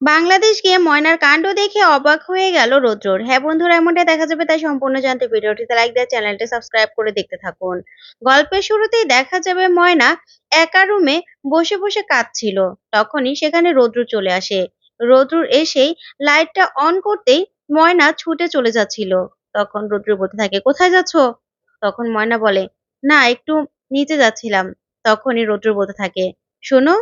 বাংলাদেশ গিয়ে ময়নার কাণ্ড দেখে অবাক হয়ে গেল রৌদ্রর। হ্যাঁ বন্ধুরা এমনটা দেখা যাবে, তাই সম্পূর্ণ জানতে ভিডিওটিতে লাইক দিয়ে চ্যানেলটি সাবস্ক্রাইব করে দেখতে থাকুন। গল্পের শুরুতেই দেখা যাবে ময়না একা রুমে বসে বসে কাঁদছিল। তখনই সেখানে রৌদ্র চলে আসে। রৌদ্রুর এসেই লাইটটা অন করতেই ময়না ছুটে চলে যাচ্ছিল। তখন রৌদ্র বলতে থাকে, কোথায় যাচ্ছ? তখন ময়না বলে, না, একটু নিচে যাচ্ছিলাম। তখনই রৌদ্র বলতে থাকে, শোনো,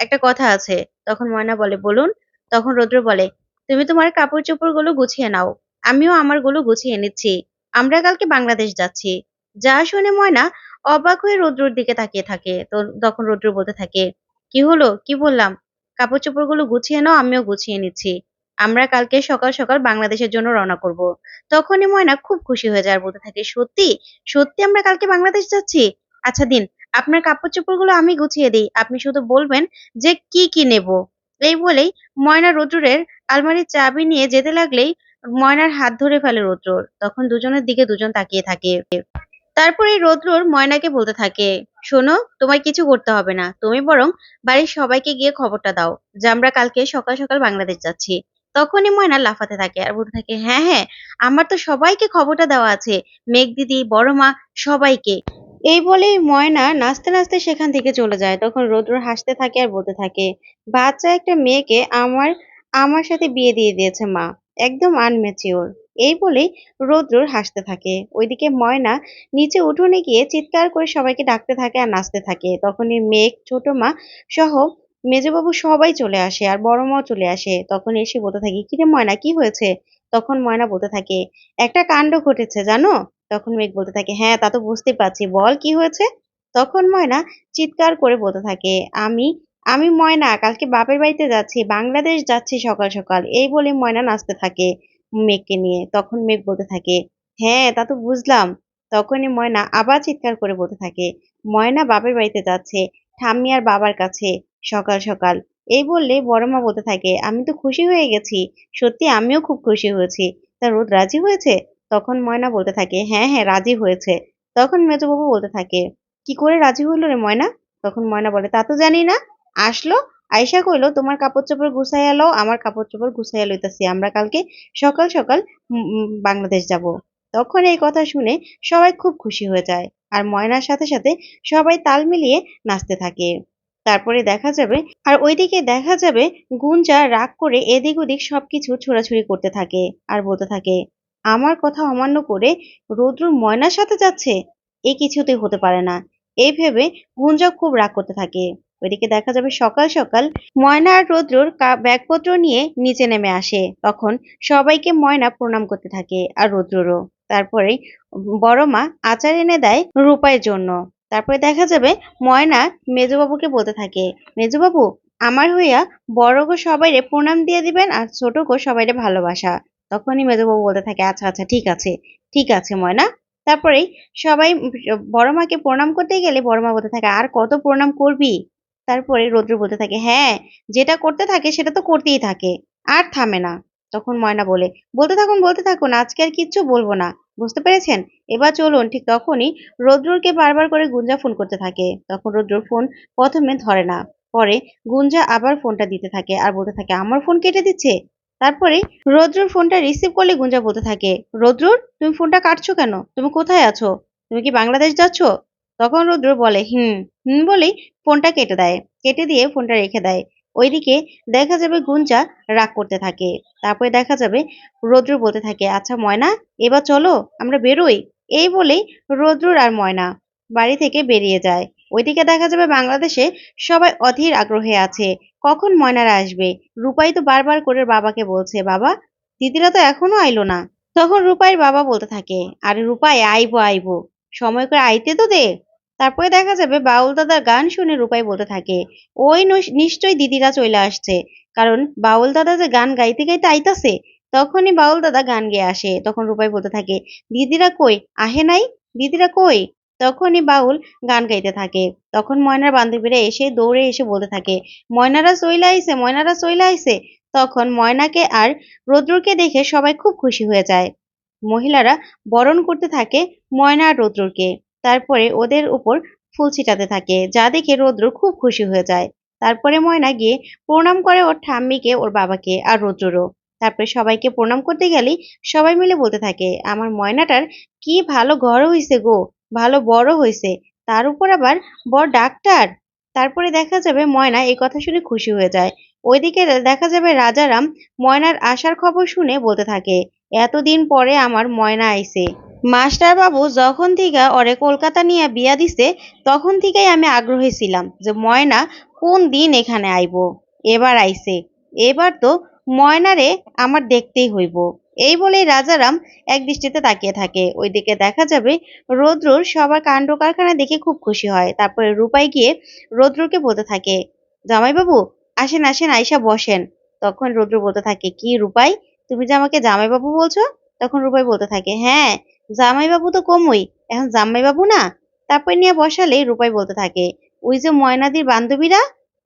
একটা কথা আছে। তখন ময়না বলে, বলুন। তখন রৌদ্র বলে, তুমি তোমার কাপড় চোপড়গুলো গুছিয়ে নাও। আমিও আমারগুলো গুছিয়ে নিচ্ছি। আমরা কালকে বাংলাদেশ যাচ্ছি। যা শুনে ময়না অবাক হয়ে রৌদ্রর দিকে তাকিয়ে থাকে। তো তখন রৌদ্র বলতে থাকে, কি হলো? কি বললাম? কাপড় চোপড়গুলো গুছিয়ে নাও, আমিও গুছিয়ে নিচ্ছি। আমরা কালকে সকাল সকাল বাংলাদেশের জন্য রওনা করব। তখনই ময়না খুব খুশি হয়ে যায় বলতে থাকে, সত্যি? সত্যি আমরা কালকে বাংলাদেশ যাচ্ছি? আচ্ছা দিন, আপনার কাপড় চোপড়গুলো আমি গুছিয়ে দিই। আপনি শুধু বলবেন যে কি কি নেব। এই বলেই ময়না রৌদ্রের আলমারির চাবি নিয়ে যেতে লাগলেই ময়নার হাত ধরে ফেলে রৌদ্রর তখন দুজনের দিকে দুজন তাকিয়ে থাকে। তারপরে রৌদ্রর ময়নাকে বলতে থাকে, শোনো তোমার কিছু করতে হবে না। তুমি বরং বাড়ির সবাইকে গিয়ে খবরটা দাও যে আমরা কালকে সকাল সকাল বাংলাদেশ যাচ্ছি। তখনই ময়না লাফাতে থাকে আর বলতে থাকে হ্যাঁ হ্যাঁ আমার তো সবাইকে খবরটা দেওয়া আছে। মেঘ দিদি বড় মা সবাইকে। এই বলে ময়না নাচতে নাচতে সেখান থেকে চলে যায়। তখন রৌদ্র হাসতে থাকে আর বলতে থাকে, বাচ্চা একটা মেয়েকে আমার আমার সাথে বিয়ে দিয়ে দিয়েছে মা, একদম আনমেচিওর এই বলেই রৌদ্র হাসতে থাকে। ওইদিকে ময়না নিচে উঠোনে গিয়ে চিৎকার করে সবাইকে ডাকতে থাকে আর নাচতে থাকে। তখনই মেঘ, ছোট মা সহ মেজবাবু সবাই চলে আসে আর বড় মাও চলে আসে। তখন এসে বলতে থাকি, কিরে ময়না, কি হয়েছে? তখন ময়না বলতে থাকে, একটা কাণ্ড ঘটেছে, জানো? তখন মেঘ বলতে থাকে হ্যাঁ তা তো বুঝতে পারছি। বল, কি হয়েছে? তখন ময়না চিৎকার করে বলতে থাকে, আমি আমি ময়না, কালকে বাপের বাড়িতে যাচ্ছি, বাংলাদেশ যাচ্ছি সকাল সকাল। এই বলে ময়না নাচতে থাকে মেঘকে নিয়ে। তখন মেঘ বলতে থাকে হ্যাঁ তা তো বুঝলাম। তখনই ময়না আবার চিৎকার করে বলতে থাকে, ময়না বাপের বাড়িতে যাচ্ছে, ঠাম্মি আর বাবার কাছে সকাল সকাল। এই বললে বড় মা বলতে থাকে, আমি তো খুশি হয়ে গেছি। সত্যি আমিও খুব খুশি হয়েছি। তা রোদ রাজি হয়েছে? তখন ময়না বলতে থাকে হ্যাঁ হ্যাঁ রাজি হয়েছে। তখন মেজবাবু বলতে থাকে, কি করে রাজি হইল রে ময়না? তখন ময়না বলে, তা তো জানি না। আসলো আয়সা কইলো, তোমার কাপড় চোপড় গুছাইয়া লও, আমার কাপড় চোপড় গুছাইয়া লইতাছি। আমরা কালকে সকাল সকাল বাংলাদেশ যাব। তখন এই কথা শুনে সবাই খুব খুশি হয়ে যায় আর ময়নার সাথে সাথে সবাই তাল মিলিয়ে নাচতে থাকে। তারপরে দেখা যাবে, আর ওইদিকে দেখা যাবে, গুঞ্জা রাগ করে এদিক ওদিক সবকিছু ছোড়াছুড়ি করতে থাকে আর বলতে থাকে আমার কথা অমান্য করে রৌদ্র ময়নার সাথে যাচ্ছে? এ কিছুতেই হতে পারে না। এই ভেবে গুঞ্জা খুব রাগ করতে থাকে। ওইদিকে দেখা যাবে সকাল সকাল ময়না আর রৌদ্রর ব্যাগপত্র নিয়ে নিচে নেমে আসে। তখন সবাইকে ময়না প্রণাম করতে থাকে আর রৌদ্ররও। তারপরে বড় মা আচার এনে দেয় রূপায়ের জন্য। তারপরে দেখা যাবে ময়না মেজবাবুকে বলতে থাকে, মেজবাবু, আমার হইয়া বড় গো সবাইরে প্রণাম দিয়ে দিবেন আর ছোট গো সবাইরে ভালোবাসা। তখনই মেজবাবু বলতে থাকে আচ্ছা আচ্ছা ঠিক আছে ঠিক আছে ময়না। তারপরেই সবাই বড় মাকে প্রণাম করতে গেলে বড় মা বলতে থাকে, আর কত প্রণাম করবি? তারপরে রৌদ্র বলতে থাকে হ্যাঁ যেটা করতে থাকে সেটা তো করতেই থাকে, আর থামে না। তখন ময়না বলে, বলতে থাকুন বলতে থাকুন, আজকে আর কিচ্ছু বলব না, বুঝতে পেরেছেন? এবার চলুন ঠিক তখনই রৌদ্রকে বারবার করে গুঞ্জা ফোন করতে থাকে, তখন রৌদ্র ফোন প্রথমে ধরে না, পরে গুঞ্জা আবার ফোনটা দিতে থাকে, আর বলতে থাকে, আমার ফোন কেটে দিচ্ছে? তারপরে, রৌদ্রর ফোনটা রিসিভ করলে গুঞ্জা বলতে থাকে, রৌদ্রর, তুমি ফোনটা কাটছো কেন? তুমি কোথায় আছো? তুমি কি বাংলাদেশ যাচ্ছ? তখন রৌদ্র বলে, হুম হুম বলেই ফোনটা কেটে দেয়, কেটে দিয়ে ফোনটা রেখে দেয়। ওইদিকে দেখা যাবে গুঞ্জা রাগ করতে থাকে। তারপরে দেখা যাবে রৌদ্র বলতে থাকে আচ্ছা ময়না, এবার চলো, আমরা বেরোই। এই বলেই রৌদ্র আর ময়না বাড়ি থেকে বেরিয়ে যায়। ওইদিকে দেখা যাবে বাংলাদেশে সবাই অধীর আগ্রহে আছে। কখন ময়নারা আসবে? রূপাই তো বারবার করে বাবাকে বলছে, বাবা, দিদিরা তো এখনও আইলো না। তখন রূপাইয়ের বাবা বলতে থাকে, আরে রূপাই, আইবো আইবো। সময় করে আইতে তো দে। তারপরে দেখা যাবে বাউল দাদার গান শুনে রূপাই বলতে থাকে, ওই নিশ্চয়ই দিদিরা চলে আসছে। কারণ বাউল দাদা যে গান গাইতে গাইতে আইতাছে, তখনই বাউল দাদা গান গেয়ে আসে। তখন রূপাই বলতে থাকে, দিদিরা কই? আহে নাই? দিদিরা কই? তখনই বাউল গান গাইতে থাকে। তখন ময়নার বান্ধবীরা এসে দৌড়ে এসে বলতে থাকে, ময়নারা চইলা আইছে, ময়নারা চইলা আইছে। তখন ময়নাকে আর রৌদ্রকে দেখে সবাই খুব খুশি হয়ে যায়। মহিলারা বরণ করতে থাকে ময়না আর রৌদ্রকে তারপরে ওদের উপর ফুল ছিটাতে থাকে, যা দেখে রৌদ্র খুব খুশি হয়ে যায়। তারপরে ময়না গিয়ে প্রণাম করে ওর ঠাম্মিকে, ওর বাবাকে আর রুদ্ররও। তারপরে সবাইকে প্রণাম করতে গেলেই সবাই মিলে বলতে থাকে, আমার ময়নাটার কি ভালো ঘর হইছে গো। ভালো বড় হয়েছে তার উপর আবার বড় ডাক্তার। তারপরে দেখা যাবে ময়না এই কথা শুনে খুশি হয়ে যায়। ওইদিকে দেখা যাবে রাজারাম ময়নার আসার খবর শুনে বলতে থাকে, এতদিন পরে আমার ময়না আইছে। মাস্টার বাবু যখন থেকে ওরে কলকাতা নিয়ে বিয়া দিছে, তখন থেকেই আমি আগ্রহী ছিলাম যে ময়না কোন দিন এখানে আইব। এবার আইছে। এবার তো ময়নারে আমার দেখতেই হইব। এই বলেই রাজারাম এক দৃষ্টিতে তাকিয়ে থাকে। ওইদিকে দেখা যাবে রৌদ্রুর সবার কাণ্ড কারখানা দেখে খুব খুশি হয়। তারপরে রূপাই গিয়ে রৌদ্রকে বলতে থাকে, জামাইবাবু, আসেন আসেন আইসা বসেন। তখন রৌদ্র বলতে থাকে, কি রূপাই, তুমি যে আমাকে জামাইবাবু বলছো? তখন রূপাই বলতে থাকে হ্যাঁ জামাইবাবু তো কমই, এখন জামাইবাবু না? তারপর নিয়ে বসালে রূপাই বলতে থাকে, ওই যে ময়নাদির বান্ধবীরা,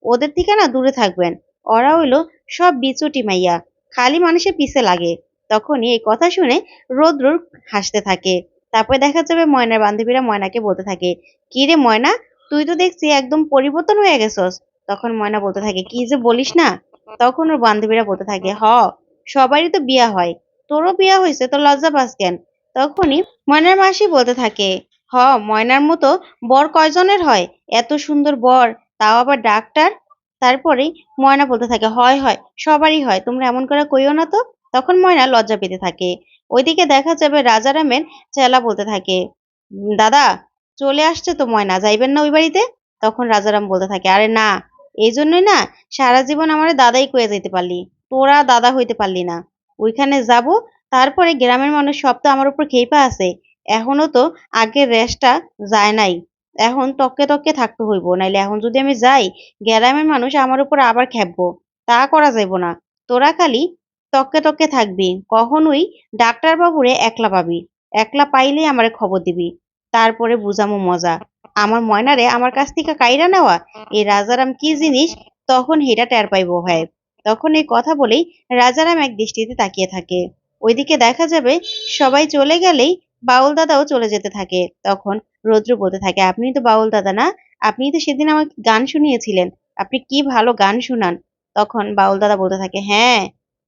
ওদের থেকে না দূরে থাকবেন। ওরা হইল সব বিচুটি মাইয়া, খালি মানুষের পিছে লাগে। তখনই এই কথা শুনে রৌদ্র হাসতে থাকে। তারপরে দেখা যাবে ময়নার বান্ধবীরা ময়নাকে বলতে থাকে, কি রে ময়না, তুই তো দেখছি একদম পরিবর্তন হয়ে গেছস। তখন ময়না বলতে থাকে, কি যে বলিস না? তখন ওর বান্ধবীরা বলতে থাকে, হ, সবারই তো বিয়া হয়, তোরও বিয়া হয়েছে তো লজ্জা পাস কেন? তখনই ময়নার মাসি বলতে থাকে, হ, ময়নার মতো বর কয়জনের হয়? এত সুন্দর বর, তাও আবার ডাক্তার? তারপরেই ময়না বলতে থাকে, হয় হয়, সবারই হয়, তোমরা এমন করে কইও না তো। তখন ময়না লজ্জা পেতে থাকে। ওইদিকে দেখা যাবে রাজারামের চেলা বলতে থাকে, দাদা, চলে আসছে তো ময়না, যাইবেন না ওই বাড়িতে? তখন রাজারাম বলতে থাকে, আরে না, এই জন্যই না সারা জীবন আমার দাদাই কয়ে যেতে পারলি, তোরা দাদা হইতে পারলি না। ওইখানে যাব, তারপরে গ্রামের মানুষ সব তো আমার উপর খেপা আছে, এখনও তো আগের রেশটা যায় নাই। এখন তককে তককে থাকতে হইব, নাইলে এখন যদি আমি যাই, গ্রামের মানুষ আমার উপর আবার খেপবো, তা করা যাইব না। তোরা খালি তককে তককে থাকবি। কখনোই ডাক্তার বাবুরে একলা পাবি। একলা পাইলেই আমারে খবর দিবি। তারপরে বুঝামো মজা। আমার ময়নারে আমার কাছ থেকে কাইরা নেওয়া? এই রাজারাম কি জিনিস? তখন হেটা টের পাইব হয় তখন এই কথা বলেই রাজারাম এক দৃষ্টিতে তাকিয়ে থাকে। ওইদিকে দেখা যাবে সবাই চলে গেলেই বাউল দাদাও চলে যেতে থাকে। তখন রৌদ্র বলতে থাকে আপনি তো বাউল দাদা না? আপনি তো সেদিন আমাকে গান শুনিয়েছিলেন। আপনি কি ভালো গান শুনান? তখন বাউল দাদা বলতে থাকে হ্যাঁ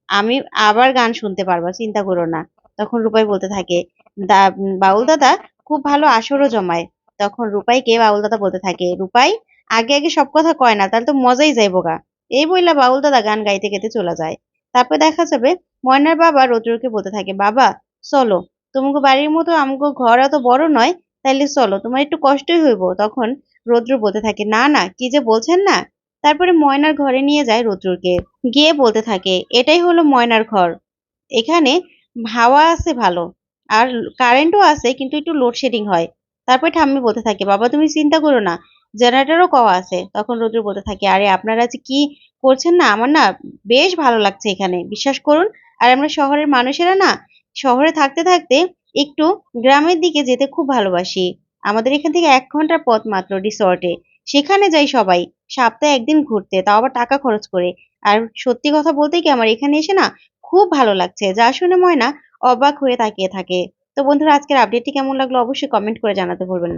আমি আবার গান শুনতে পারব, চিন্তা করো না। তখন রূপাই বলতে থাকে, দা, বাউল দাদা খুব ভালো আসরও জমায়। তখন রূপাইকে বাউল দাদা বলতে থাকে, রূপাই, আগে আগে সব কথা কয় না, তাহলে তো মজাই যাইবো গা। এই বইলা বাউল দাদা গান গাইতে গাইতে চলে যায়। তারপর দেখা যাবে, ময়নার বাবা রৌদ্রকে বলতে থাকে, বাবা, চলো, তোমাকে বাড়ির মতো আমাকে ঘর এত বড় নয়, তাইলে চলো, তোমার একটু কষ্টই হইব। তখন রৌদ্র বলতে থাকে, না না, কি যে বলছেন না তারপরে ময়নার ঘরে নিয়ে যায় রৌদ্রকে। গিয়ে বলতে থাকে, এটাই হলো ময়নার ঘর। এখানে হাওয়া আছে ভালো, আর কারেন্টও আছে, কিন্তু একটু লোডশেডিং হয়। তারপরে ঠাম্মি বলতে থাকে, বাবা, তুমি চিন্তা করো না জেনারেটরও কওয়া আছে। তখন রৌদ্র বলতে থাকে, আরে, আপনারা যে কি করছেন না? আমার না বেশ ভালো লাগছে এখানে, বিশ্বাস করুন। আর আমরা শহরের মানুষেরা না, শহরে থাকতে থাকতে একটু গ্রামের দিকে যেতে খুব ভালোবাসি। আমাদের এখান থেকে এক ঘণ্টার পথ মাত্র রিসর্টে সেখানে যাই সবাই। সপ্তাহে একদিন ঘুরতে, তাও আবার টাকা খরচ করে। আর সত্যি কথা বলতে কি আমার এখানে এসে না খুব ভালো লাগছে। যা শুনে ময়না অবাক হয়ে তাকিয়ে থাকে। তো বন্ধুরা, আজকের আপডেটটি কেমন লাগল অবশ্যই কমেন্ট করে জানাতে ভুলবেন না।